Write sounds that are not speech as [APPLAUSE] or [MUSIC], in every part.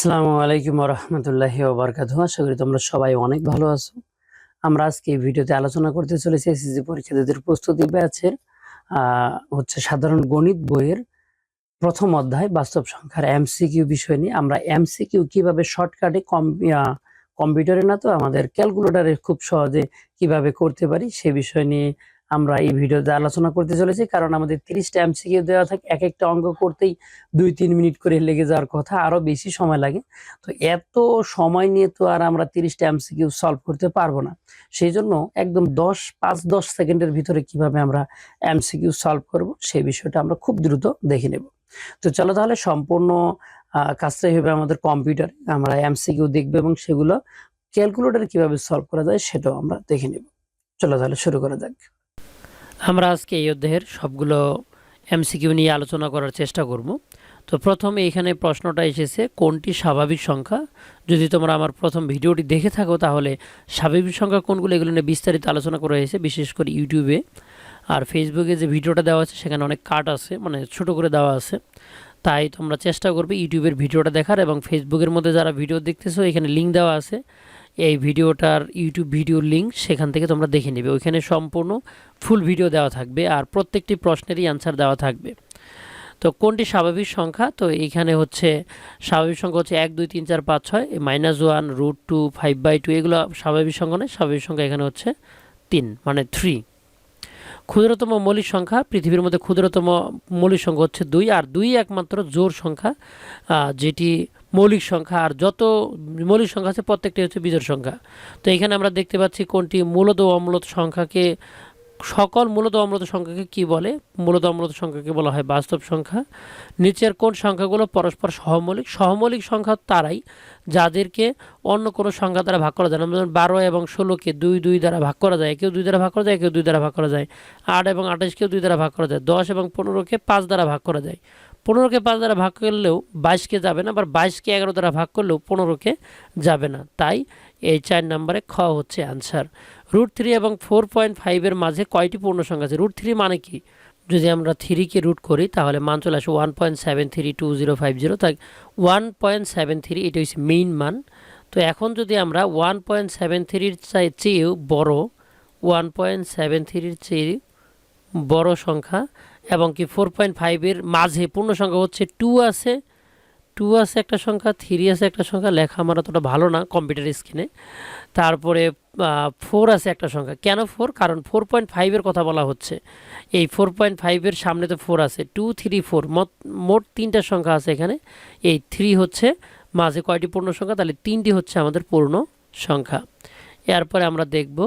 আসসালামু আলাইকুম রহমতুল্লাহি ওবরকাতু আশা করি তোমরা সবাই অনেক ভালো আছো। আমরা আজকে এই ভিডিওতে আলোচনা করতে চলেছি এসএসসি পরীক্ষার্থীদের প্রস্তুতি ব্যাচের হচ্ছে সাধারণ গণিত বইয়ের প্রথম অধ্যায়, বাস্তব সংখ্যার এমসিকিউ বিষয় নিয়ে। আমরা এমসিকিউ কীভাবে শর্টকাটে কম কম্পিউটারে না তো আমাদের ক্যালকুলেটরে খুব সহজে কীভাবে করতে পারি সে বিষয় নিয়ে আমরা এই ভিডিওতে আলোচনা করতে চলেছি, কারণ আমাদের তিরিশটা এমসিকিউ দেওয়া থাকে, এক একটা অঙ্গ করতেই দুই তিন মিনিট করে লেগে যাওয়ার কথা, আরও বেশি সময় লাগে। তো এত সময় নিয়ে তো আর আমরা তিরিশটা এমসিকিউ সলভ করতে পারব না। সেই জন্য একদম দশ, পাঁচ, দশ সেকেন্ডের ভিতরে কীভাবে আমরা এমসিকিউ সলভ করব সেই বিষয়টা আমরা খুব দ্রুত দেখে নেব। তো চলো তাহলে সম্পূর্ণ কাজটাই হবে আমাদের কম্পিউটার আমরা এমসিকিউ দেখব এবং সেগুলো ক্যালকুলেটরে কীভাবে সলভ করা যায় সেটাও আমরা দেখে নেব। চলো তাহলে শুরু করা যাক। আমরা আজকে এই অধ্যায়ের সবগুলো এমসিকিউ নিয়ে আলোচনা করার চেষ্টা করব। তো প্রথমে এখানে প্রশ্নটা এসেছে, কোনটি স্বাভাবিক সংখ্যা? যদি তোমরা আমার প্রথম ভিডিওটি দেখে থাকো তাহলে স্বাভাবিক সংখ্যা কোনগুলো এগুলো নিয়ে বিস্তারিত আলোচনা করা হয়েছে, বিশেষ করে ইউটিউবে। আর ফেসবুকে যে ভিডিওটা দেওয়া আছে সেখানে অনেক কাট আছে মানে ছোট করে দেওয়া আছে। তাই তোমরা চেষ্টা করবে ইউটিউবের ভিডিওটা দেখার এবং ফেসবুকের মধ্যে যারা ভিডিও দেখতেছো, এখানে লিঙ্ক দেওয়া আছে। এই ভিডিওটার ইউটিউব ভিডিওর লিঙ্ক সেখান থেকে তোমরা দেখে নেবে। ওইখানে সম্পূর্ণ ফুল ভিডিও দেওয়া থাকবে আর প্রত্যেকটি প্রশ্নেরই অ্যান্সার দেওয়া থাকবে। তো কোনটি স্বাভাবিক সংখ্যা? তো এইখানে হচ্ছে স্বাভাবিক সংখ্যা হচ্ছে এক, দুই, তিন, চার, পাঁচ, ছয় minus one root two five by two এগুলো স্বাভাবিক সংখ্যা নয়, স্বাভাবিক সংখ্যা এখানে হচ্ছে তিন মানে থ্রি ক্ষুদ্রতম মৌলিক সংখ্যা, পৃথিবীর মধ্যে ক্ষুদ্রতম মৌলিক সংখ্যা হচ্ছে দুই, আর দুই একমাত্র জোর সংখ্যা যেটি মৌলিক সংখ্যা আর যত মৌলিক সংখ্যা আছে প্রত্যেকটি হচ্ছে বিজোড় সংখ্যা। তো এখানে আমরা দেখতে পাচ্ছি কোনটি মূলত অমূলত সংখ্যাকে, সকল মূলত অমূলত সংখ্যাকে কি বলে? মূলত অমূলত সংখ্যাকে বলা হয় বাস্তব সংখ্যা। নিচের কোন সংখ্যাগুলো পরস্পর সহমৌলিক? সহমৌলিক সংখ্যা তারাই যাদেরকে অন্য কোনো সংখ্যা দ্বারা ভাগ করা যায় না। যেমন বারো এবং ষোলোকে দুই দুই দ্বারা ভাগ করা যায়। কেউ দুই দ্বারা ভাগ করা যায় কেউ দুই দ্বারা ভাগ করা যায়। আট এবং আঠাশকেও দুই দ্বারা ভাগ করা যায়। দশ এবং পনেরোকে পাঁচ দ্বারা ভাগ করা যায়। পনেরোকে পাঁচ দ্বারা ভাগ করলেও বাইশকে যাবে না, আবার বাইশকে এগারো দ্বারা ভাগ করলেও পনেরোকে যাবে না। তাই এই চার নম্বরে খ হচ্ছে অ্যান্সার রুট থ্রি এবং ফোর পয়েন্ট ফাইভের মাঝে কয়টি পূর্ণ সংখ্যা আছে? রুট থ্রি মানে কি? যদি আমরা থ্রিকে রুট করি, তাহলে মান চলে আসে one point seven three two zero five zero তাই ওয়ান পয়েন্ট সেভেন থ্রি এটা হচ্ছে মেইন মান। তো এখন যদি আমরা ওয়ান পয়েন্ট সেভেন থ্রির চেয়েও বড় ওয়ান পয়েন্ট সেভেন থ্রির চেয়ে বড় সংখ্যা এবং কি ফোর পয়েন্ট ফাইভের মাঝে পূর্ণ সংখ্যা হচ্ছে টু আছে। টু আছে একটা সংখ্যা থ্রি আছে একটা সংখ্যা, লেখা আমার অতটা ভালো না কম্পিউটার স্ক্রিনে তারপরে ফোর আছে একটা সংখ্যা। কেন ফোর কারণ ফোর পয়েন্ট ফাইভের কথা বলা হচ্ছে। এই ফোর পয়েন্ট ফাইভের সামনে তো ফোর আছে। টু থ্রি ফোর মোট তিনটা সংখ্যা আছে এখানে। এই থ্রি হচ্ছে মাঝে কয়টি পূর্ণ সংখ্যা তাহলে তিনটি হচ্ছে আমাদের পূর্ণ সংখ্যা এরপরে আমরা দেখব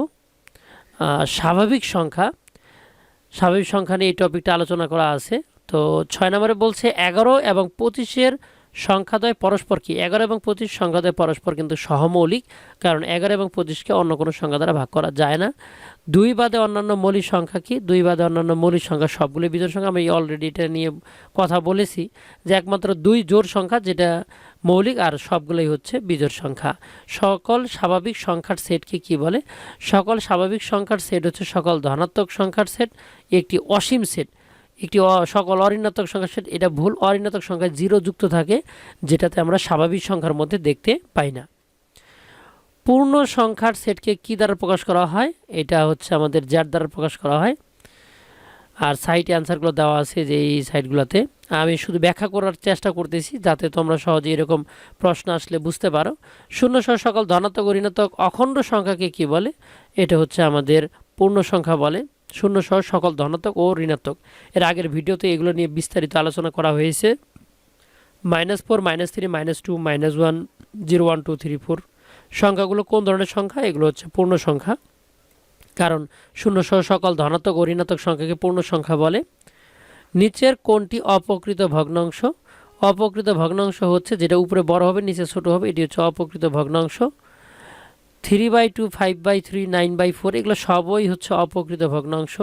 স্বাভাবিক সংখ্যা স্বাভাবিক সংখ্যা নিয়ে এই টপিকটা আলোচনা করা আছে। তো ছয় নম্বরে বলছে, এগারো এবং পঁচিশের সংখ্যাদ্বয় পরস্পর কি? এগারো এবং পঁচিশ, সংখ্যাদ্বয় পরস্পর কিন্তু সহমৌলিক, কারণ এগারো এবং পঁচিশকে অন্য কোনো সংখ্যা দ্বারা ভাগ করা যায় না। দুই বাদে অন্যান্য মৌলিক সংখ্যা কি? দুই বাদে অন্যান্য মৌলিক সংখ্যা সবগুলো বিজোড় সংখ্যা। আমি অলরেডি এটা নিয়ে কথা বলেছি যে একমাত্র দুই জোর সংখ্যা যেটা মৌলিক আর সবগুলোই হচ্ছে বিজোড় সংখ্যা। সকল স্বাভাবিক সংখ্যার সেটকে কি বলে? সকল স্বাভাবিক সংখ্যার সেট হচ্ছে সকল ধনাত্মক সংখ্যার সেট, একটি অসীম সেট। একটি সকল অঋণাত্মক সংখ্যার সেট এটা ভুল অঋণাত্মক সংখ্যায় জিরো যুক্ত থাকে, যেটাতে আমরা স্বাভাবিক সংখ্যার মধ্যে দেখতে পাই না। পূর্ণ সংখ্যার সেটকে কি দ্বারা প্রকাশ করা হয়? এটা হচ্ছে আমাদের জ্যার দ্বারা প্রকাশ করা হয়। আর সাইটে অ্যান্সারগুলো দেওয়া আছে যে এই সাইটগুলোতে আমি শুধু ব্যাখ্যা করার চেষ্টা করতেছি, যাতে তোমরা সহজে এরকম প্রশ্ন আসলে বুঝতে পারো। শূন্য সহ সকল ধনাত্মক, ঋণাত্মক, অখণ্ড সংখ্যাকে কি বলে? এটা হচ্ছে আমাদের পূর্ণ সংখ্যা বলে। শূন্য সহ সকল ধনাত্মক ও ঋণাত্মক। এর আগের ভিডিওতে এগুলো নিয়ে বিস্তারিত আলোচনা করা হয়েছে। Minus four, minus three, minus two, minus one, zero, one, two, three, four. সংখ্যাগুলো কোন ধরনের সংখ্যা? এগুলো হচ্ছে পূর্ণ সংখ্যা। কারণ শূন্য সহ সকল ধনাত্মক ও ঋণাত্মক সংখ্যাকে পূর্ণ সংখ্যা বলে। নিচের কোনটি অপকৃত ভগ্নাংশ? অপকৃত ভগ্নাংশ হচ্ছে যেটা উপরে বড় হবে, নিচে ছোট হবে, এটি হচ্ছে অপকৃত ভগ্নাংশ। Three by two five by three nine by four এগুলো সবই হচ্ছে অপকৃত ভগ্নাংশ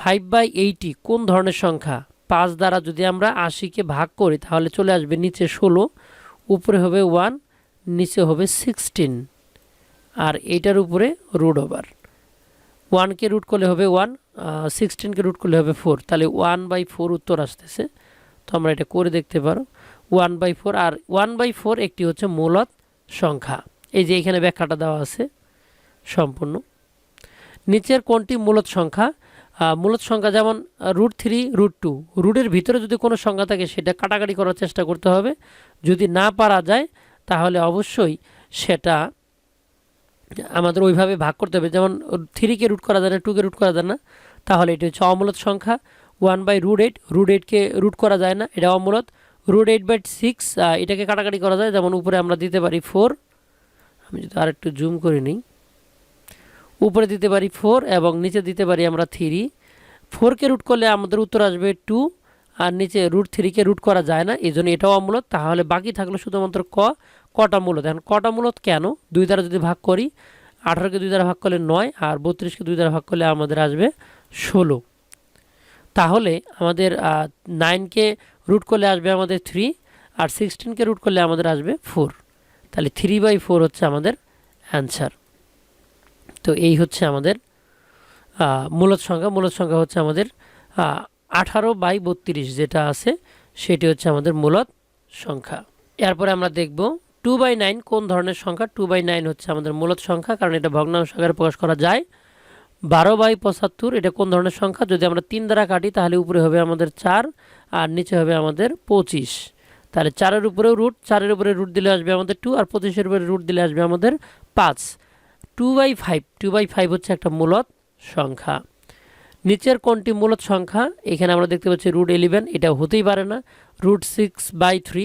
ফাইভ বাই এইটি কোন ধরনের সংখ্যা? পাঁচ দ্বারা যদি আমরা আশিকে ভাগ করি, তাহলে চলে আসবে নিচে ষোলো, উপরে হবে ওয়ান নিচে হবে সিক্সটিন আর এইটার উপরে রুট ওভার ওয়ানকে রুট করলে হবে ওয়ান সিক্সটিনকে রুট করলে হবে ফোর তাহলে ওয়ান বাই ফোর উত্তর আসতেছে। তো আমরা এটা করে দেখতে পারো। ওয়ান বাই ফোর আর ওয়ান বাই ফোর একটি হচ্ছে মূলত সংখ্যা। এই যে এখানে ব্যাখ্যাটা দেওয়া আছে সম্পূর্ণ। নিচের কোনটি মূলত সংখ্যা? মূলত সংখ্যা যেমন রুট থ্রি রুট টু রুটের ভিতরে যদি কোনো সংখ্যা থাকে, সেটা কাটাকাটি করার চেষ্টা করতে হবে। যদি না পারা যায়, তাহলে অবশ্যই সেটা আমাদের ওইভাবে ভাগ করতে হবে। যেমন থ্রিকে রুট করা যায় না টুকে রুট করা যায় না, তাহলে এটি হচ্ছে অমূলত সংখ্যা। One by root eight root এইটকে root করা যায় না, এটা অমূলত। রুট এইট বাই সিক্স এটাকে কাটাকাটি করা যায়, যেমন উপরে আমরা দিতে পারি ফোর আমি যদি আরেকটু জুম করে নিই, উপরে দিতে পারি ফোর এবং নিচে দিতে পারি আমরা থ্রি ফোরকে রুট করলে আমাদের উত্তর আসবে টু আর নিচে রুট থ্রিকে রুট করা যায় না, এই জন্য এটাও অমূলত। তাহলে বাকি থাকল শুধুমাত্র ক, কটা মূলত। এখন কটা মূলত কেন? দুই দ্বারা যদি ভাগ করি আঠারোকে দুই দ্বারা ভাগ করলে নয়, আর বত্রিশকে দুই দ্বারা ভাগ করলে আমাদের আসবে ষোলো। তাহলে আমাদের নাইনকে রুট করলে আসবে আমাদের থ্রি আর সিক্সটিনকে রুট করলে আমাদের আসবে ফোর তাহলে থ্রি বাই ফোর হচ্ছে আমাদের অ্যান্সার তো এই হচ্ছে আমাদের মূলত সংখ্যা মূলত সংখ্যা হচ্ছে আমাদের আঠারো বাই বত্রিশ যেটা আছে, সেটি হচ্ছে আমাদের মূলত সংখ্যা। এরপরে আমরা দেখব টু বাই নাইন কোন ধরনের সংখ্যা? টু বাই নাইন হচ্ছে আমাদের মূলত সংখ্যা, কারণ এটা ভগ্নাংশ আকারে প্রকাশ করা যায়। বারো বাই পঁচাত্তর, এটা কোন ধরনের সংখ্যা? যদি আমরা তিন দ্বারা কাটি, তাহলে উপরে হবে আমাদের চার, আর নিচে হবে আমাদের পঁচিশ। তাহলে চারের উপরেও রুট চারের উপরে রুট দিলে আসবে আমাদের টু আর পঁচিশের উপরে রুট দিলে আসবে আমাদের পাঁচ। Two by five two by five হচ্ছে একটা মূলত সংখ্যা। নিচের কোনটি মূলত সংখ্যা? এখানে আমরা দেখতে পাচ্ছি রুট ইলেভেন এটা হতেই পারে না। রুট সিক্স বাই থ্রি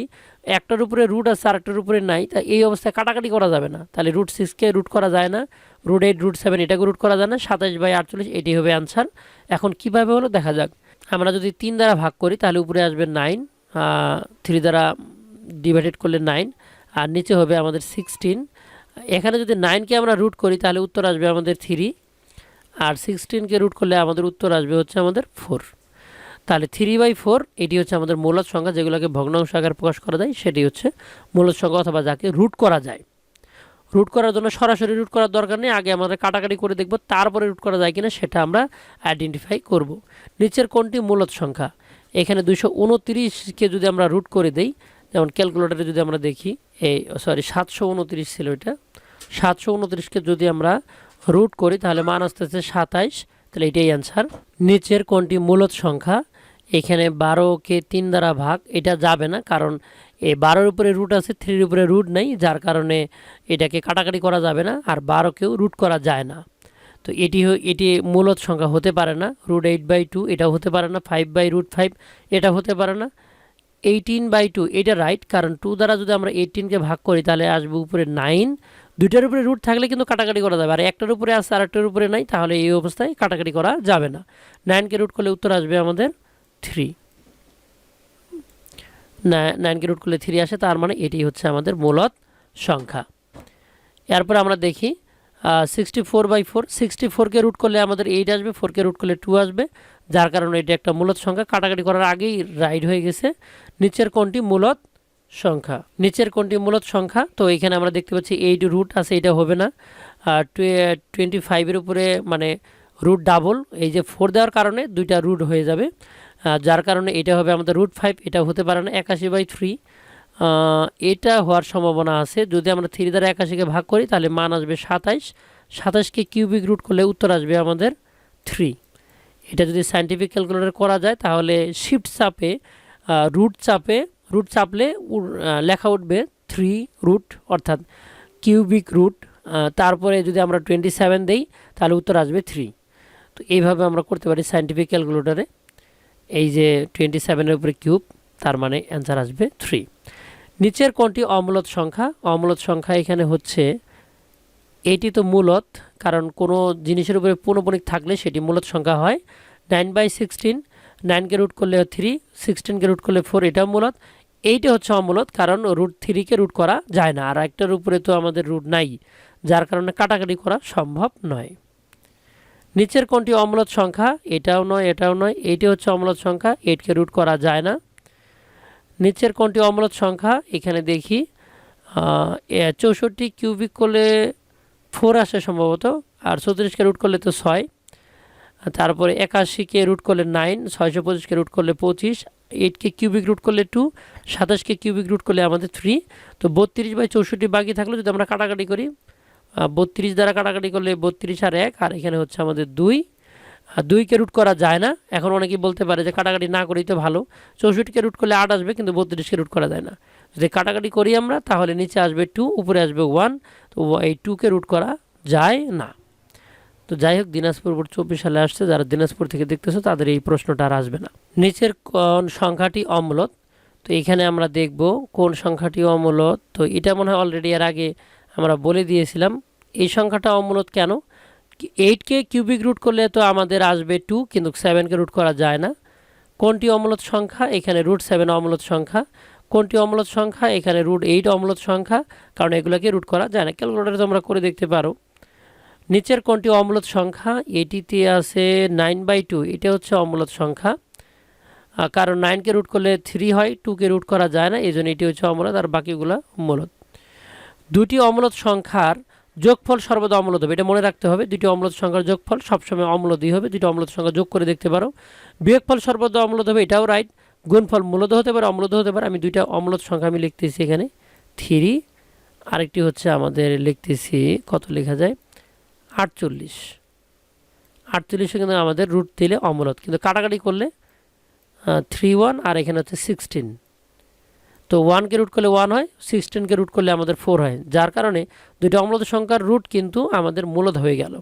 একটার উপরে রুট আছে আরেকটার উপরে নাই, তা এই অবস্থায় কাটাকাটি করা যাবে না। তাহলে রুট সিক্সকে রুট করা যায় না রুট এইট রুট সেভেন এটাকে রুট করা যায় না, সাতাশ বাই আটচল্লিশ, এটি হবে অ্যান্সার এখন কীভাবে হলো? দেখা যাক। আমরা যদি তিন দ্বারা ভাগ করি, তাহলে উপরে আসবে নাইন থ্রি দ্বারা ডিভাইডেড করলে নাইন আর নিচে হবে আমাদের সিক্সটিন এখানে যদি নাইনকে আমরা রুট করি, তাহলে উত্তর আসবে আমাদের থ্রি আর সিক্সটিনকে রুট করলে আমাদের উত্তর আসবে হচ্ছে আমাদের ফোর তাহলে থ্রি বাই ফোর এটি হচ্ছে আমাদের মূলত সংখ্যা, যেগুলোকে ভগ্নাংশ আকারে প্রকাশ করা যায়, সেটি হচ্ছে মূলত সংখ্যা অথবা যাকে রুট করা যায়। রুট করার জন্য সরাসরি রুট করার দরকার নেই, আগে আমাদের কাটাকাটি করে দেখব, তারপরে রুট করা যায় কিনা, সেটা আমরা আইডেন্টিফাই করব। নিচের কোনটি মূলত সংখ্যা? এখানে দুইশো উনতিরিশকে যদি আমরা রুট করে দেই, যেমন ক্যালকুলেটারে যদি আমরা দেখি, এই সরি সাতশো উনতিরিশ ছিল এটা। সাতশো উনত্রিশকে যদি আমরা রুট করি, তাহলে মান আসতে আসতে সাতাইশ। তাহলে এটাই অ্যান্সার নিচের কোনটি মূলত সংখ্যা? এখানে বারোকে তিন দ্বারা ভাগ, এটা যাবে না, কারণ এই বারোর উপরে রুট আছে থ্রির উপরে রুট নেই, যার কারণে এটাকে কাটাকাটি করা যাবে না, আর বারোকেও রুট করা যায় না। তো এটি এটি মূলত সংখ্যা হতে পারে না। রুট এইট বাই টু এটাও হতে পারে না। ফাইভ বাই রুট ফাইভ এটা হতে পারে না। এইটিন বাই টু এটা রাইট কারণ টু দ্বারা যদি আমরা এইটিনকে ভাগ করি, তাহলে আসবে উপরে নাইন দুইটার উপরে রুট থাকলে কিন্তু কাটাকাটি করা যাবে। আর একটার উপরে আছে আর একটার উপরে নাই, তাহলে এই অবস্থায় কাটাকাটি করা যাবে না। নাইনকে রুট করলে উত্তর আসবে আমাদের থ্রি নাইনকে রুট করলে থ্রি আসে, তার মানে এটি হচ্ছে আমাদের মূলত সংখ্যা। এরপর আমরা দেখি sixty four by four sixty ফোরকে রুট করলে আমাদের এইট আসবে ফোরকে রুট করলে টু আসবে, যার কারণে এটি একটা মূলত সংখ্যা। কাটাকাটি করার আগেই রাইট হয়ে গেছে। নিচের কোনটি মূলত সংখ্যা? নিচের কোনটি মূলত সংখ্যা? তো এখানে আমরা দেখতে পাচ্ছি এইট রুট আছে, এটা হবে না। টোয়েন্টি ফাইভের উপরে মানে রুট ডাবল এই যে ফোর দেওয়ার কারণে দুইটা রুট হয়ে যাবে। যার কারণে এটা হবে আমাদের রুট ফাইভ এটা হতে পারে না, একাশি বাই থ্রি এটা হওয়ার সম্ভাবনা আছে। যদি আমরা থ্রি দ্বারা একাশিকে ভাগ করি, তাহলে মান আসবে সাতাইশ। সাতাইশকে কিউবিক রুট করলে উত্তর আসবে আমাদের থ্রি। এটা যদি সাইন্টিফিক ক্যালকুলেটর করা যায়, তাহলে শিফট চাপে রুট চাপে, রুট চাপলে লেখা উঠবে থ্রি রুট, অর্থাৎ কিউবিক রুট। তারপরে যদি আমরা টোয়েন্টি সেভেন দিই, তাহলে উত্তর আসবে থ্রি। তো এইভাবে আমরা করতে পারি সাইন্টিফিক ক্যালকুলেটরে। এই যে টোয়েন্টি সেভেনের উপরে কিউব, তার মানে অ্যান্সার আসবে থ্রি। নিচের কোনটি অমূলত সংখ্যা? অমূলত সংখ্যা এখানে হচ্ছে, এটি তো মূলত, কারণ কোনো জিনিসের উপরে পৌনপণিক থাকলে সেটি মূলত সংখ্যা হয়। নাইন বাই সিক্সটিন নাইনকে রুট করলে থ্রি সিক্সটিনকে রুট করলে ফোর, এটাও মূলত। এইটা হচ্ছে অমূলত, কারণ রুট থ্রিকে রুট করা যায় না, আর একটার উপরে তো আমাদের রুট নাই, যার কারণে কাটাকাটি করা সম্ভব নয়। নিচের কোনটি অমূলত সংখ্যা? এটাও নয় এটাও নয় এইটি হচ্ছে অমূলত সংখ্যা এইটকে রুট করা যায় না। নিচের কোনটি অমূলত সংখ্যা? এখানে দেখি চৌষট্টি কিউবিক করলে ফোর আসে সম্ভবত, আর চৌত্রিশকে রুট করলে তো ছয়। তারপরে একাশিকে রুট করলে নাইন ছয়শো পঁচিশকে রুট করলে পঁচিশ এইটকে কিউবিক রুট করলে টু সাতাশকে কিউবিক রুট করলে আমাদের থ্রি তো বত্রিশ বাই চৌষট্টি বাকি থাকলে যদি আমরা কাটাকাটি করি বত্রিশ দ্বারা কাটাকাটি করলে বত্রিশ আর এক, আর এখানে হচ্ছে আমাদের দুই। দুইকে রুট করা যায় না। এখন অনেকেই বলতে পারে যে কাটাকাটি না করেই তো ভালো। চৌষট্টিকে রুট করলে আট আসবে, কিন্তু বত্রিশকে রুট করা যায় না। যদি কাটাকাটি করি আমরা, তাহলে নিচে আসবে টু উপরে আসবে ওয়ান তো এই টুকে রুট করা যায় না। তো যাই হোক, দিনাজপুর বোর্ড চব্বিশ সালে আসছে। যারা দিনাজপুর থেকে দেখতেছো, তাদের এই প্রশ্নটা আর আসবে না। নিচের কোন সংখ্যাটি অম্লত? তো এখানে আমরা দেখব কোন সংখ্যাটি অমূলত। তো এটা মনে হয় অলরেডি এর আগে আমরা বলে দিয়েছিলাম। এই সংখ্যাটা অমূলত কেন? এইটকে কিউবিক রুট করলে তো আমাদের আসবে টু কিন্তু সেভেনকে রুট করা যায় না। কোনটি অমূলত সংখ্যা? এখানে রুট সেভেন অমূলত সংখ্যা। কোনটি অমূলত সংখ্যা? এখানে রুট এইট অমূলত সংখ্যা। কারণ এগুলোকে রুট করা যায় না। ক্যালকুলেটারে তোমরা করে দেখতে পারো। নিচের কোনটি অমূলত সংখ্যা? এটিতে আছে নাইন বাই টু এটা হচ্ছে অমূলত সংখ্যা। কারণ নাইনকে রুট করলে থ্রি হয় টুকে রুট করা যায় না এই জন্য এটি হচ্ছে অমূলত, আর বাকিগুলো মূলত। দুটি অমূলত সংখ্যার যোগফল সর্বদা অমূলত হবে। এটা মনে রাখতে হবে দুটি অমূলত সংখ্যার যোগফল সবসময় অমূলতই হবে দুটি অমূলত সংখ্যা যোগ করে দেখতে পারো। বিয়োগফল সর্বদা অমূলত হবে, এটাও রাইট গুণফল মূলত হতে পারে, অমূলত হতে পারে। আমি দুইটা অমূলত সংখ্যা আমি লিখতেছি এখানে। থ্রি, আরেকটি হচ্ছে আমাদের লিখতেছি, কত লেখা যায়? আটচল্লিশ। আটচল্লিশে কিন্তু আমাদের রুট দিলে অমূলত। কিন্তু কাটাকাটি করলে থ্রি ওয়ান আর এখানে হচ্ছে সিক্সটিন তো ওয়ানকে রুট করলে ওয়ান হয় সিক্সটিনকে রুট করলে আমাদের ফোর হয়। যার কারণে দুইটা অম্লদ সংখ্যার রুট কিন্তু আমাদের মূলত হয়ে গেল।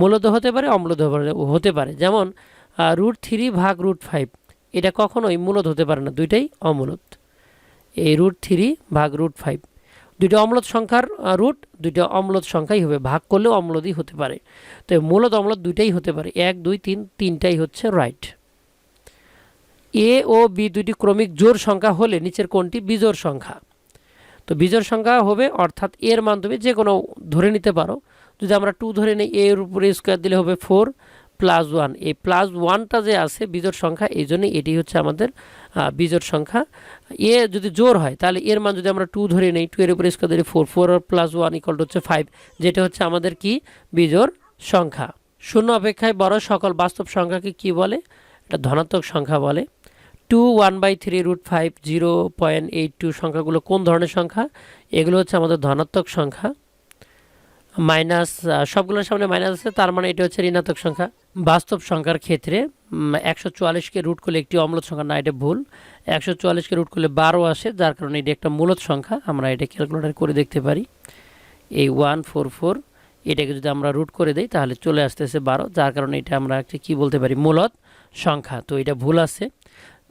মূলত হতে পারে, অম্লদ হতে পারে যেমন রুট থ্রি ভাগ রুট ফাইভ এটা কখনোই মূলত হতে পারে না, দুইটাই অমূলত এই রুট থ্রি ভাগ রুট ফাইভ দুইটা অম্লদ সংখ্যার রুট দুইটা অম্লদ সংখ্যাই হবে, ভাগ করলেও অম্লদই হতে পারে। তো মূলত অম্লদ দুইটাই হতে পারে, এক, দুই, তিন, তিনটাই হচ্ছে রাইট এ ও বি দুটি ক্রমিক জোড় সংখ্যা হলে নিচের কোনটি বিজোড় সংখ্যা। তো বিজোড় সংখ্যা হবে অর্থাৎ এর মান তুমি যে কোনো ধরে নিতে পারো। যদি আমরা টু ধরে নিই এর উপরে স্কোয়ার দিলে হবে ফোর প্লাস ওয়ান এই প্লাস ওয়ানটা যে আছে বিজোড় সংখ্যা, এই জন্যই এটি হচ্ছে আমাদের বিজোড় সংখ্যা। এ যদি জোর হয়, তাহলে এর মান যদি আমরা টু ধরে নিই টু এর উপরে স্কোয়ার দিলে four four plus one equal হচ্ছে ফাইভ যেটা হচ্ছে আমাদের কি? বিজোড় সংখ্যা। শূন্য অপেক্ষায় বড় সকল বাস্তব সংখ্যাকে কি বলে? এটা ধনাত্মক সংখ্যা বলে। Two one by three root five zero point eight two সংখ্যাগুলো কোন ধরনের সংখ্যা? এগুলো হচ্ছে আমাদের ধনাত্মক সংখ্যা, মাইনাস সবগুলোর সামনে মাইনাস আছে, তার মানে এটা হচ্ছে ঋণাত্মক সংখ্যা। বাস্তব সংখ্যার ক্ষেত্রে একশো চুয়াল্লিশকে রুট করলে একটি অম্লত সংখ্যা, না, এটা ভুল। একশো চুয়াল্লিশকে রুট করলে বারো আসে, যার কারণে এটি একটা মূলত সংখ্যা। আমরা এটা ক্যালকুলেটার করে দেখতে পারি। এই ওয়ান ফোর ফোর এটাকে যদি আমরা রুট করে দিই, তাহলে চলে আসতেছে বারো, যার কারণে এটা আমরা একটা কী বলতে পারি মূলত সংখ্যা। তো এটা ভুল আছে।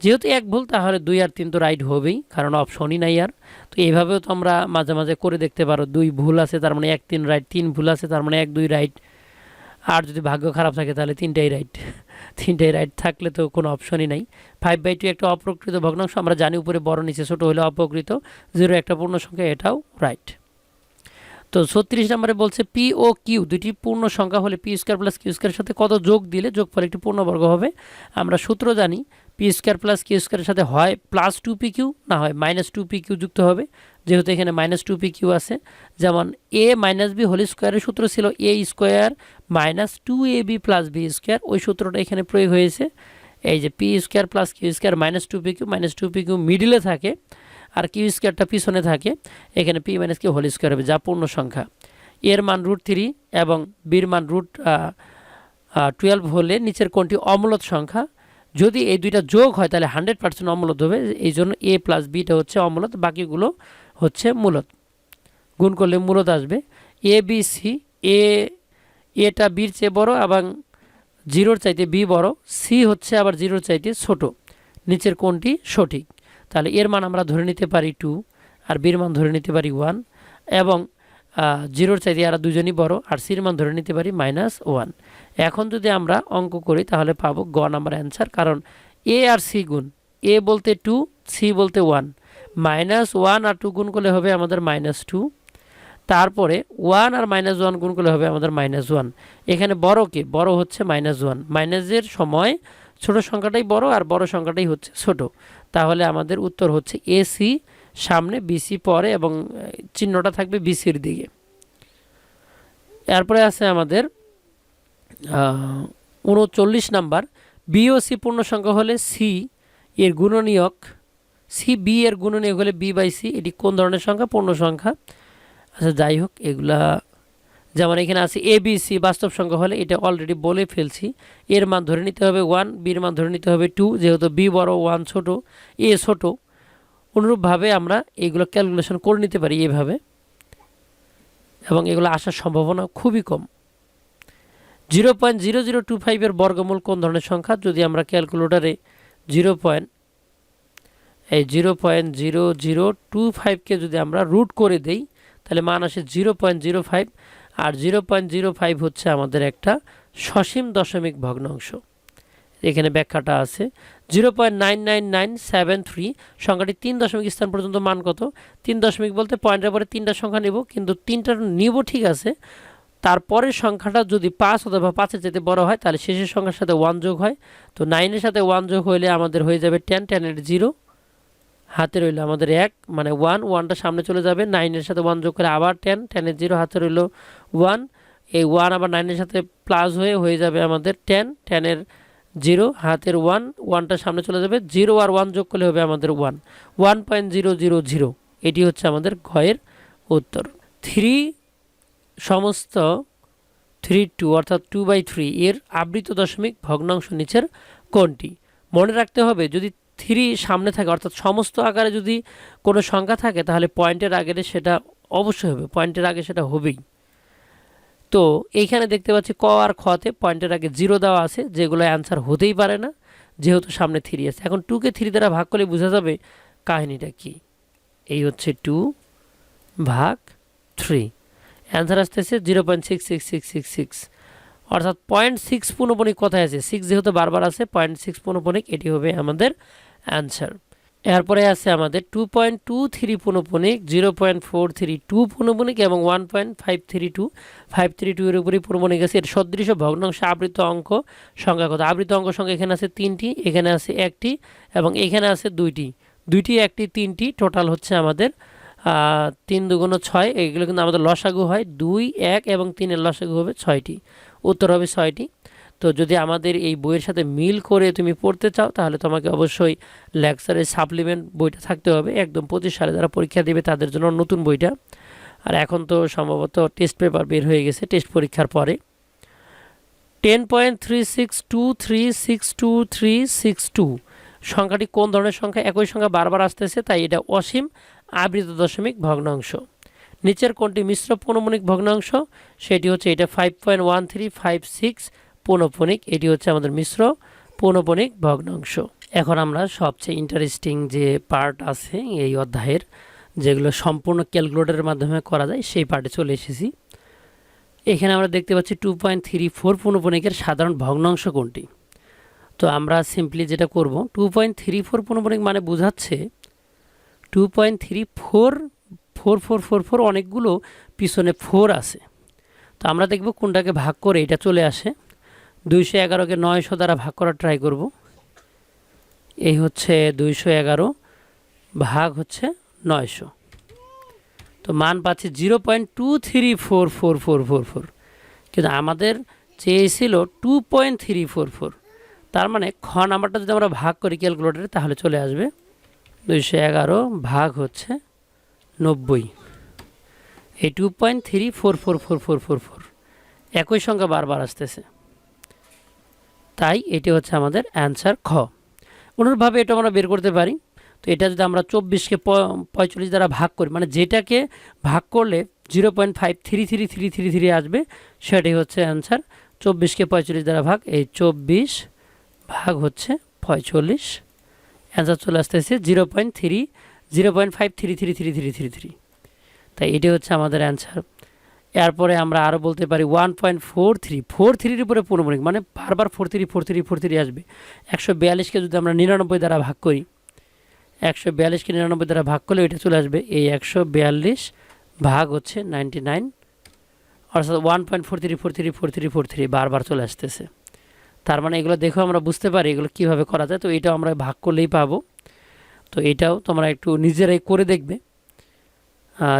যেহেতু এক ভুল, তাহলে দুই আর তিন তো রাইট হবেই, কারণ অপশনই নাই আর। তো এইভাবেও তো আমরা মাঝে মাঝে করে দেখতে পারো, দুই ভুল আছে, তার মানে এক তিন রাইট তিন ভুল আছে, তার মানে এক, দুই রাইট আর যদি ভাগ্য খারাপ থাকে, তাহলে তিনটাই রাইট [LAUGHS] তিনটাই রাইট থাকলে তো কোনো অপশনই নাই। ফাইভ বাই টু একটা অপ্রকৃত ভগ্নাংশ, আমরা জানি উপরে বড়, নিচে ছোটো হলে অপ্রকৃত। জিরো একটা পূর্ণ সংখ্যা, এটাও রাইট তো ছত্রিশ নম্বরে বলছে পি ও কিউ দুটি পূর্ণ সংখ্যা হলে পি স্কোয়ার প্লাস কিউ স্কোয়ারের সাথে কত যোগ দিলে যোগফল একটি পূর্ণবর্গ হবে? আমরা সূত্র জানি পি স্কোয়ার প্লাস কিউ স্কোয়ারের সাথে হয় প্লাস টু পি কিউ না হয় মাইনাস টু পি কিউ যুক্ত হবে। যেহেতু এখানে মাইনাস টু পি কিউ আছে, যেমন এ মাইনাস বি হোল স্কোয়ারের সূত্র ছিল a square minus two a b plus b square ওই সূত্রটা এখানে প্রয়োগ হয়েছে। এই যে p square plus q square minus two p q minus two p q মিডিলে থাকে, আর কিউ স্কোয়ারটা পিছনে থাকে, এখানে p minus q whole square হবে, যা পূর্ণ সংখ্যা এর মান রুট থ্রি এবং বির মান রুট টুয়েলভ হলে নিচের কোনটি অমূলত সংখ্যা যদি এই দুইটা যোগ হয়, তাহলে হান্ড্রেড পার্সেন্ট অমূলত হবে। এই জন্য এ প্লাস বিটা হচ্ছে অমূলত, বাকিগুলো হচ্ছে মূলত। গুণ করলে মূলত আসবে। এ বি সি এ এটা বির চেয়ে বড় এবং জিরোর চাইতে বি বড়। সি হচ্ছে আবার জিরোর চাইতে ছোট। নিচের কোনটি? সঠিক। তাহলে এর মান আমরা ধরে নিতে পারি টু আর বির মান ধরে নিতে পারি ওয়ান এবং জিরোর চাইতে আর দুজনই বড়, আর সির মান ধরে নিতে পারি মাইনাস ওয়ান এখন যদি আমরা অঙ্ক করি, তাহলে পাবো গ নাম্বার অ্যান্সার কারণ এ আর সি গুণ। এ বলতে টু সি বলতে ওয়ান মাইনাস ওয়ান আর টু গুণ করলে হবে আমাদের মাইনাস টু তারপরে ওয়ান আর মাইনাস ওয়ান গুণ করলে হবে আমাদের মাইনাস ওয়ান এখানে বড় কে? বড় হচ্ছে মাইনাস ওয়ান মাইনাসের সময় ছোট সংখ্যাটাই বড়, আর বড় সংখ্যাটাই হচ্ছে ছোট। তাহলে আমাদের উত্তর হচ্ছে এসি সামনে বিসি পরে এবং চিহ্নটা থাকবে বিসির দিকে। এরপরে আছে আমাদের উনচল্লিশ নাম্বার। বিওসি পূর্ণ সংখ্যা হলে সি এর গুণনীয়ক সি বি এর গুণনীয়ক হলে বি বাই সি এটি কোন ধরনের সংখ্যা? পূর্ণ সংখ্যা আচ্ছা যাই হোক, এগুলা, যেমন এখানে আছে এ বি সি বাস্তব সংখ্যা হলে এটা অলরেডি বলে ফেলছি। এর মান ধরে নিতে হবে ওয়ান বির মান ধরে নিতে হবে টু যেহেতু বি বড় ওয়ান ছোট এ ছোট। অনুরূপভাবে আমরা এগুলো ক্যালকুলেশন করে নিতে পারি এভাবে। এবং এগুলো আসার সম্ভাবনা খুবই কম। Zero point zero zero two ফাইভের বর্গমূল কোন ধরনের সংখ্যা? যদি আমরা ক্যালকুলেটারে জিরো পয়েন্ট এই zero point zero zero two ফাইভকে যদি আমরা রুট করে দেই, তাহলে মান আসে জিরো পয়েন্ট জিরো ফাইভ আর জিরো পয়েন্ট জিরো ফাইভ হচ্ছে আমাদের একটা সসীম দশমিক ভগ্নাংশ। এখানে ব্যাখ্যাটা আছে। Zero point nine nine nine seven three, সংখ্যাটি তিন দশমিক স্থান পর্যন্ত মান কত? তিন দশমিক বলতে পয়েন্টের পরে তিনটা সংখ্যা নেব, কিন্তু তিনটা নিব ঠিক আছে। তারপরের সংখ্যাটা যদি পাঁচ অথবা পাঁচের চাইতে বড় হয়, তাহলে শেষের সংখ্যার সাথে ওয়ান যোগ হয়। তো নাইনের সাথে ওয়ান যোগ হলে আমাদের হয়ে যাবে টেন টেনের জিরো হাতে রইল আমাদের এক মানে ওয়ান ওয়ানটা সামনে চলে যাবে। নাইনের সাথে ওয়ান যোগ করে আবার টেন টেনের জিরো হাতে রইল ওয়ান এই ওয়ান আবার নাইনের সাথে প্লাস হয়ে হয়ে যাবে আমাদের টেন টেনের জিরো, হাতের ওয়ান ওয়ানটা সামনে চলে যাবে। জিরো আর ওয়ান যোগ করলে হবে আমাদের one one point zero zero zero এটি হচ্ছে আমাদের ঘয়ের উত্তর। থ্রি সমস্ত থ্রি টু অর্থাৎ টু বাই থ্রি এর আবৃত দশমিক ভগ্নাংশ নিচের কোনটি মনে রাখতে হবে, যদি থ্রি সামনে থাকে, অর্থাৎ সমস্ত আকারে যদি কোনো সংখ্যা থাকে, তাহলে পয়েন্টের আগে সেটা অবশ্যই হবে। পয়েন্টের আগে সেটা হবেই। তো এইখানে দেখতে পাচ্ছি ক আর খতে পয়েন্টের আগে জিরো দেওয়া আছে যেগুলো অ্যান্সার হতেই পারে না, যেহেতু সামনে থ্রি আছে। এখন টুকে থ্রি দ্বারা ভাগ করলে বোঝা যাবে কাহিনীটা কি। এই হচ্ছে টু ভাগ থ্রি অ্যান্সার আসতেছে zero point six six six six six অর্থাৎ পয়েন্ট সিক্স পূর্ণপণিক কোথায় আছে? সিক্স যেহেতু বারবার আছে পয়েন্ট সিক্স পূর্ণপণিক, এটি হবে আমাদের অ্যান্সার এরপরে আছে আমাদের two point two three পূর্ণপণিক zero point four three two পূর্ণপণিক এবং one point five three two five three two এর উপরেই পূর্ণপণিক আছে। এর সদৃশ ভগ্নাংশ আবৃত অঙ্ক সংখ্যা কত? আবৃত অঙ্ক সংখ্যা এখানে আছে তিনটি, এখানে আছে একটি এবং এখানে আছে দুইটি। দুইটি, একটি, তিনটি টোটাল হচ্ছে আমাদের তিন দুগুণ ছয়, এগুলো কিন্তু আমাদের লসাগু হয়। দুই, এক এবং তিনের লসাগু হবে ছয়টি। উত্তর হবে ছয়টি। তো যদি আমাদের এই বইয়ের সাথে মিল করে তুমি পড়তে চাও, তাহলে তোমাকে অবশ্যই লেকচারের সাপ্লিমেন্ট বইটা থাকতে হবে। একদম পঁচিশ সালে যারা পরীক্ষা দেবে তাদের জন্য নতুন বইটা। আর এখন তো সম্ভবত টেস্ট পেপার বের হয়ে গেছে টেস্ট পরীক্ষার পরে। Ten point three six two three six two three six two. সংখ্যাটি কোন ধরনের সংখ্যা? একই সংখ্যা বারবার আসতেছে, তাই এটা অসীম আবৃত দশমিক ভগ্নাংশ। নিচের কোনটি মিশ্র পৌনমণিক ভগ্নাংশ? সেটি হচ্ছে এটা five point one three five six পৌনপণিক এটি হচ্ছে আমাদের মিশ্র পৌনপণিক ভগ্নাংশ। এখন আমরা সবচেয়ে ইন্টারেস্টিং যে পার্ট আছে এই অধ্যায়ের, যেগুলো সম্পূর্ণ ক্যালকুলেটরের মাধ্যমে করা যায়, সেই পার্টে চলে এসেছি। এখানে আমরা দেখতে পাচ্ছি টু পয়েন্ট থ্রি ফোর পৌনপণিকের সাধারণ ভগ্নাংশ কোনটি? তো আমরা সিম্পলি যেটা করব টু পয়েন্ট থ্রি ফোর পৌনপণিক মানে বোঝাচ্ছে two point three four four four four four অনেকগুলো পিছনে ফোর আছে। তো আমরা দেখব কোনটাকে ভাগ করে এটা চলে আসে। দুইশো এগারোকে নয়শো দ্বারা ভাগ করার ট্রাই করব। এই হচ্ছে দুইশো এগারো ভাগ হচ্ছে নয়শো। তো মান পাচ্ছি zero point two three four four four four four. কিন্তু আমাদের চেয়েছিল two point three four four. তার মানে খ নাম্বারটা যদি আমরা ভাগ করি ক্যালকুলেটারে, তাহলে চলে আসবে দুইশো এগারো ভাগ হচ্ছে নব্বই। এই two point three four four four four four four. একই সংখ্যা বারবার আসতেছে। তাই এটি হচ্ছে আমাদের অ্যান্সার খ। অনুরূপভাবে এটা আমরা বের করতে পারি। তো এটা যদি আমরা চব্বিশকে পঁয়তাল্লিশ দ্বারা ভাগ করি মানে যেটাকে ভাগ করলে zero point five three three three three three আসবে, সেটাই হচ্ছে অ্যান্সার। চব্বিশকে পঁয়তাল্লিশ দ্বারা ভাগ, এই চব্বিশ ভাগ হচ্ছে পঁয়তাল্লিশ। অ্যান্সার চলে আসতেছে zero point three, zero point five three three three three three three. তাই এটি হচ্ছে আমাদের অ্যান্সার এরপরে আমরা আরও বলতে পারি one point four three four থ্রির উপরে পূর্ণমণিক মানে বারবার four three four three four three আসবে। একশো বিয়াল্লিশকে যদি আমরা নিরানব্বই দ্বারা ভাগ করি, একশো বিয়াল্লিশকে নিরানব্বই দ্বারা ভাগ করলে এটা চলে আসবে, এই একশো বিয়াল্লিশ ভাগ হচ্ছে নাইনটি নাইন অর্থাৎ one point four three four three four three four three বারবার চলে আসতেছে। তার মানে এগুলো দেখেও আমরা বুঝতে পারি এগুলো কীভাবে করা যায়, তো এটাও আমরা ভাগ করলেই পাবো। তো এটাও তোমরা একটু নিজেরাই করে দেখবে।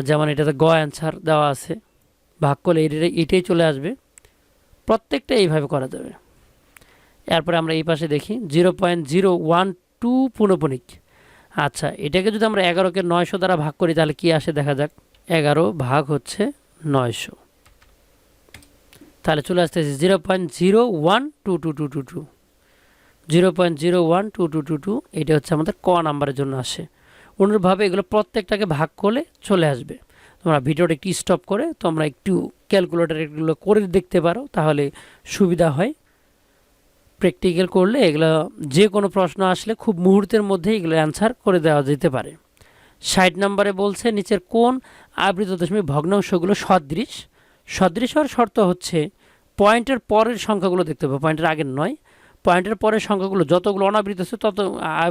যেমন এটাতে গ অ্যান্সার দেওয়া আছে। ভাগ করলে এটাই এটাই চলে আসবে। প্রত্যেকটা এইভাবে করা যাবে। এরপরে আমরা এই পাশে দেখি, zero point zero one two পুনপনিক। আচ্ছা এটাকে যদি আমরা এগারোকে নয়শো দ্বারা ভাগ করি, তাহলে কি আসে? দেখা যাক। এগারো ভাগ হচ্ছে নয়শো। তাহলে চলে আসতেছে zero point zero one two two two two two. Zero point zero one two two two two, এটা হচ্ছে আমাদের ক নাম্বারের জন্য আসে। অনুরূপভাবে এগুলো প্রত্যেকটাকে ভাগ করলে চলে আসবে। তোমরা ভিডিওটা একটু স্টপ করে, তোমরা একটু ক্যালকুলেটার এগুলো করে দেখতে পারো, তাহলে সুবিধা হয়। প্র্যাকটিক্যাল করলে এগুলো যে কোনো প্রশ্ন আসলে খুব মুহূর্তের মধ্যে এগুলো অ্যান্সার করে দেওয়া যেতে পারে। ষাট নম্বরে বলছে, নিচের কোন আবৃত দশমিক ভগ্নাংশগুলো সদৃশ। সদৃশ হওয়ার শর্ত হচ্ছে, পয়েন্টের পরের সংখ্যাগুলো দেখতে হবে, পয়েন্টের আগের নয়। পয়েন্টের পরের সংখ্যাগুলো যতগুলো অনাবৃত আছে, তত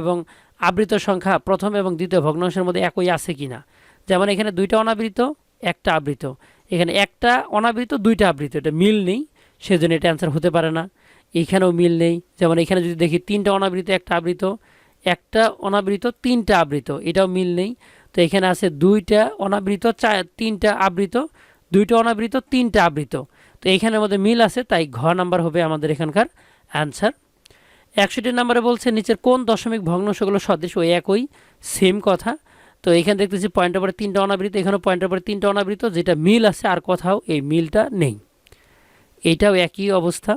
এবং আবৃত সংখ্যা প্রথম এবং দ্বিতীয় ভগ্নাংশের মধ্যে একই আছে কিনা। যেমন এখানে দুইটা অনাবৃত, একটা আবৃত। এখানে একটা অনাবৃত, দুইটা আবৃত। এটা মিল নেই, সেজন্য এটা অ্যান্সার হতে পারে না। এখানেও মিল নেই। যেমন এখানে যদি দেখি তিনটা অনাবৃত, একটা আবৃত, একটা অনাবৃত, তিনটা আবৃত। এটাও মিল নেই। তো এখানে আছে দুইটা অনাবৃত চার তিনটা আবৃত, দুইটা অনাবৃত, তিনটা আবৃত। তো এইখানের মধ্যে মিল আছে, তাই ঘ নাম্বার হবে আমাদের এখানকার অ্যান্সার একষট্টি নাম্বারে বলছে, নিচের কোন দশমিক ভগ্নাংশগুলো সদৃশ ওই একই সেম কথা। তো এখানে দেখতেছি পয়েন্টের পরে তিনটা অনাবৃত, এখানেও পয়েন্টের পরে তিনটা অনাবৃত, যেটা মিল আছে আর কোথাও এই মিলটা নেই। এইটাও একই অবস্থা।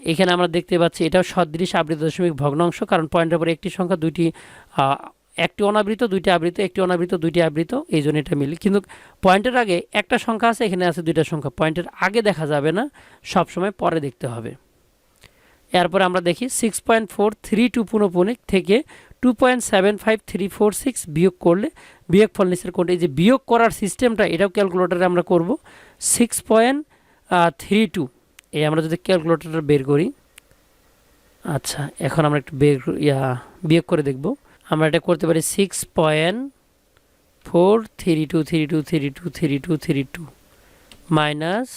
এখানে আমরা দেখতে পাচ্ছি এটাও সদৃশ আবৃত দশমিক ভগ্নাংশ, কারণ পয়েন্টের পরে একটি সংখ্যা, দুইটি একটি অনাবৃত, দুইটি আবৃত, একটি অনাবৃত, দুইটি আবৃত, এই জন্য এটা মিলে। কিন্তু পয়েন্টের আগে একটা সংখ্যা আছে, এখানে আছে দুইটা সংখ্যা। পয়েন্টের আগে দেখা যাবে না সব সময় পরে দেখতে হবে। এরপরে আমরা দেখি six point four three two পুনঃপুনিক থেকে two point seven five three four six বিয়োগ করলে, বিয়োগ ফল নিচের কোনটা এই যে বিয়োগ করার সিস্টেমটা এটাও ক্যালকুলেটারে আমরা করব সিক্স পয়েন্ট থ্রি টু এই আমরা যদি ক্যালকুলেটরটা বের করি আচ্ছা এখন আমরা একটু বের ইয়া, বিয়োগ করে দেখব। আমরা এটা করতে পারি six point four three two three two three two three two three two minus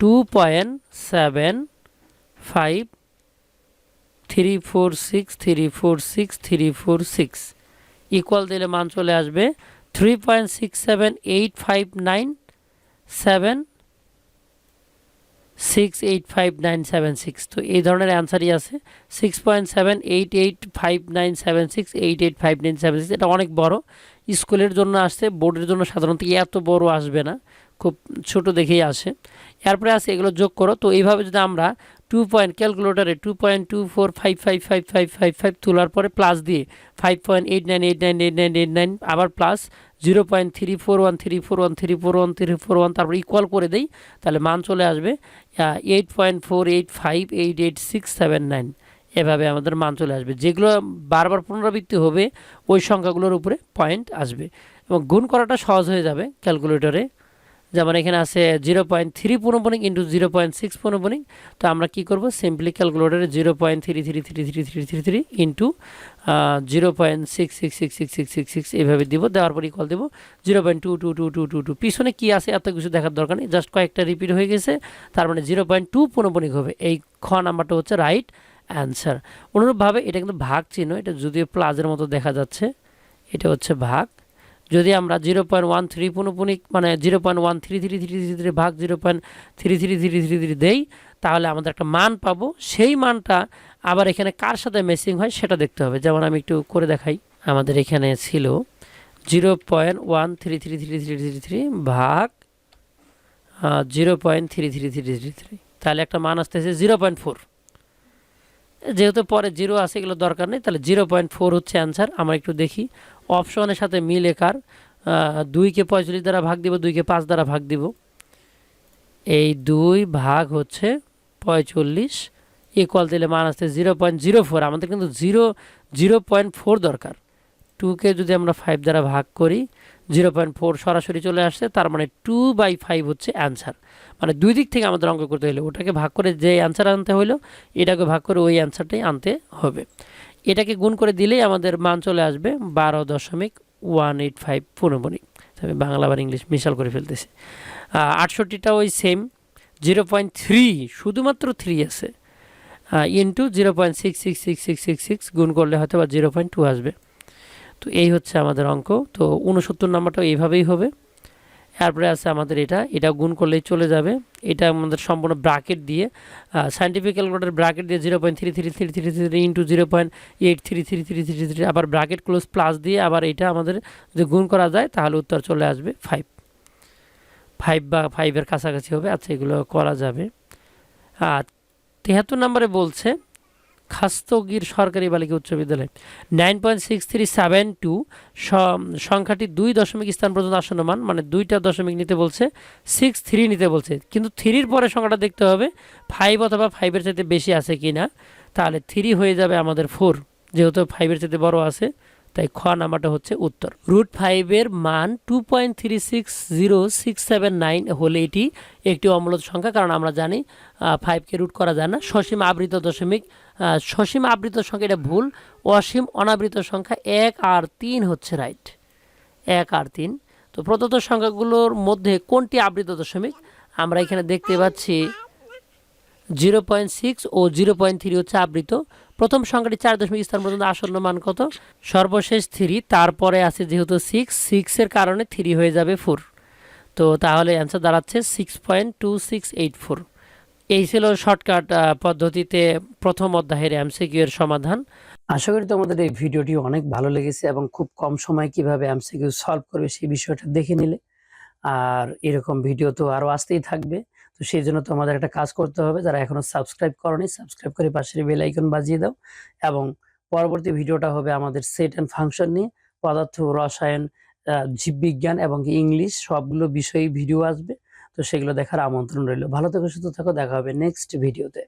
two point seven five three four six three four six three four six equal দিলে মান চলে আসবে three point six seven eight five nine seven six eight five nine seven six তো এই ধরনের অ্যান্সারই আছে six point seven eight eight five nine seven six eight eight five nine seven six এটা অনেক বড়, স্কুলের জন্য আসছে, বোর্ডের জন্য সাধারণত এত বড় আসবে না, খুব ছোট দেখেই আসে। এরপরে আছে, এগুলো যোগ করো। তো এইভাবে যদি আমরা টু পয়েন্ট ক্যালকুলেটারে two point two four five five five five five five তোলার পরে প্লাস দিয়ে five point eight nine eight nine eight nine eight nine আবার plus zero point three four one three four one three four one three four one তারপর equal করে দেই, তাহলে মান চলে আসবে eight point four eight five eight eight six seven nine এভাবে আমাদের মান চলে আসবে। যেগুলো বারবার পুনরাবৃত্তি হবে, ওই সংখ্যাগুলোর উপরে পয়েন্ট আসবে। এবং গুণ করাটা সহজ হয়ে যাবে ক্যালকুলেটরে। যেমন এখানে আছে জিরো পয়েন্ট থ্রি পূর্ণপণিক ইন্টু জিরো পয়েন্ট সিক্স পূর্ণপণিক তো আমরা কী করব? Simply ক্যালকুলেটরে zero point three three three three three three three into zero point six six six six six six six এইভাবে দিব, দেওয়ার পর ইকল দেবো। Zero point two two two two two two পিছনে কী আছে? এত কিছু দেখার দরকার নেই। জাস্ট কয়েকটা রিপিট হয়ে গেছে। তার মানে জিরো পয়েন্ট টু পূর্ণপণিক হবে। এই খ নাম্বারটা হচ্ছে রাইট অ্যান্সার অনুরূপভাবে এটা কিন্তু ভাগ চিহ্ন। এটা যদিও প্লাজের মতো দেখা যাচ্ছে, এটা হচ্ছে ভাগ। যদি আমরা জিরো পয়েন্ট ওয়ান থ্রি পুনপুনিক মানে zero point one three three three three three ভাগ zero point three three three three three দেই তাহলে আমাদের একটা মান পাবো সেই মানটা আবার এখানে কার সাথে মেসিং হয় সেটা দেখতে হবে যেমন আমি একটু করে দেখাই আমাদের এখানে ছিল zero point one three three three three three three ভাগ zero point three three three three তাহলে একটা মান আসতেছে জিরো পয়েন্ট ফোর যেহেতু পরে জিরো আছে এগুলো দরকার নেই তাহলে জিরো পয়েন্ট ফোর হচ্ছে অ্যান্সার আমরা একটু দেখি অপশনের সাথে মিল একার দুইকে পঁয়তাল্লিশ দ্বারা ভাগ দিব, দুইকে পাঁচ দ্বারা ভাগ দিব। এই দুই ভাগ হচ্ছে পঁয়তাল্লিশ ইকুয়াল দিলে মান আসছে জিরো পয়েন্ট জিরো ফোর আমাদের কিন্তু জিরো জিরো পয়েন্ট ফোর দরকার। টুকে যদি আমরা ফাইভ দ্বারা ভাগ করি জিরো পয়েন্ট ফোর সরাসরি চলে আসছে, তার মানে টু বাই ফাইভ হচ্ছে অ্যান্সার মানে দুই দিক থেকে আমাদের অঙ্ক করতে হলে ওটাকে ভাগ করে যে অ্যান্সার আনতে হলো এটাকে ভাগ করে ওই অ্যান্সারটাই আনতে হবে। এটাকে গুণ করে দিলেই আমাদের মান চলে আসবে বারো দশমিক ওয়ান এইট ফাইভ পনেরো আমি বাংলা আবার ইংলিশ মিশাল করে ফেলতেছি। আটষট্টিটা ওই সেম জিরো পয়েন্ট থ্রি শুধুমাত্র থ্রি আছে। Into zero point six six six six six six গুণ করলে হয়তো বা জিরো পয়েন্ট টু আসবে। তো এই হচ্ছে আমাদের অঙ্ক। তো উনসত্তর নাম্বারটাও এইভাবেই হবে। এরপরে আছে আমাদের এটা এটা গুণ করলেই চলে যাবে এটা আমাদের সম্পূর্ণ ব্রাকেট দিয়ে সাইন্টিফিক ক্যালকুলেটার ব্রাকেট দিয়ে zero point three three three three three into zero point eight three three three three three আবার ব্রাকেট ক্লোজ প্লাস দিয়ে আবার এটা আমাদের যদি গুণ করা যায় তাহলে উত্তর চলে আসবে ফাইভ ফাইভ বা ফাইভের কাছাকাছি হবে আচ্ছা এগুলো করা যাবে আর তেহাত্তর নম্বরে বলছে খাস্তগির সরকারি বালিকা উচ্চ বিদ্যালয়। Nine point six three seven two সংখ্যাটি দুই দশমিক স্থান পর্যন্ত আসন্ন মান মানে দুইটা দশমিক নিতে বলছে সিক্স থ্রি নিতে বলছে। কিন্তু থ্রির পরে সংখ্যাটা দেখতে হবে ফাইভ অথবা ফাইভের চাইতে বেশি আছে কি না তাহলে থ্রি হয়ে যাবে আমাদের ফোর যেহেতু ফাইভের চাইতে বড় আছে। তাই খ নাম্বারটা হচ্ছে উত্তর। রুট ফাইভের মান two point three six zero six seven nine হলে এটি একটি অমূলত সংখ্যা, কারণ আমরা জানি ফাইভকে রুট করা যায় না। সসীম আবৃত দশমিক সসীম আবৃত সংখ্যা এটা ভুল। অসীম অনাবৃত সংখ্যা এক আর তিন হচ্ছে রাইট এক আর তিন। তো প্রদত্ত সংখ্যাগুলোর মধ্যে কোনটি আবৃত দশমিক? আমরা এখানে দেখতে পাচ্ছি জিরো পয়েন্ট সিক্স ও জিরো পয়েন্ট থ্রি হচ্ছে আবৃত। প্রথম সংখ্যাটি চার দশমিক স্থান পর্যন্ত আসন্ন মান কত? সর্বশেষ থ্রি তারপরে আছে যেহেতু সিক্স সিক্সের কারণে থ্রি হয়ে যাবে ফোর তো তাহলে অ্যান্সার দাঁড়াচ্ছে six point two six eight four এই ছিল শর্টকাট পদ্ধতিতে প্রথম অধ্যায়ের এমসিকিউ এর সমাধান। আশা করি তোমাদের এই ভিডিওটি অনেক ভালো লেগেছে এবং খুব কম সময় কীভাবে এমসিকিউ সলভ করবে সেই বিষয়টা দেখে নিলে। আর এরকম ভিডিও তো আরও আসতেই থাকবে। তো সেই জন্য তোমাদের একটা কাজ করতে হবে। যারা এখনও সাবস্ক্রাইব করনি সাবস্ক্রাইব করে পাশের বেল আইকন বাজিয়ে দাও এবং পরবর্তী ভিডিওটা হবে আমাদের সেট অ্যান্ড ফাংশন নিয়ে। পদার্থ, রসায়ন জীববিজ্ঞান এবং ইংলিশ সবগুলো বিষয়ে ভিডিও আসবে। তো সেগুলো দেখার আমন্ত্রণ রইল। ভালো থেকো, সুস্থ থাকো। দেখা হবে নেক্সট ভিডিওতে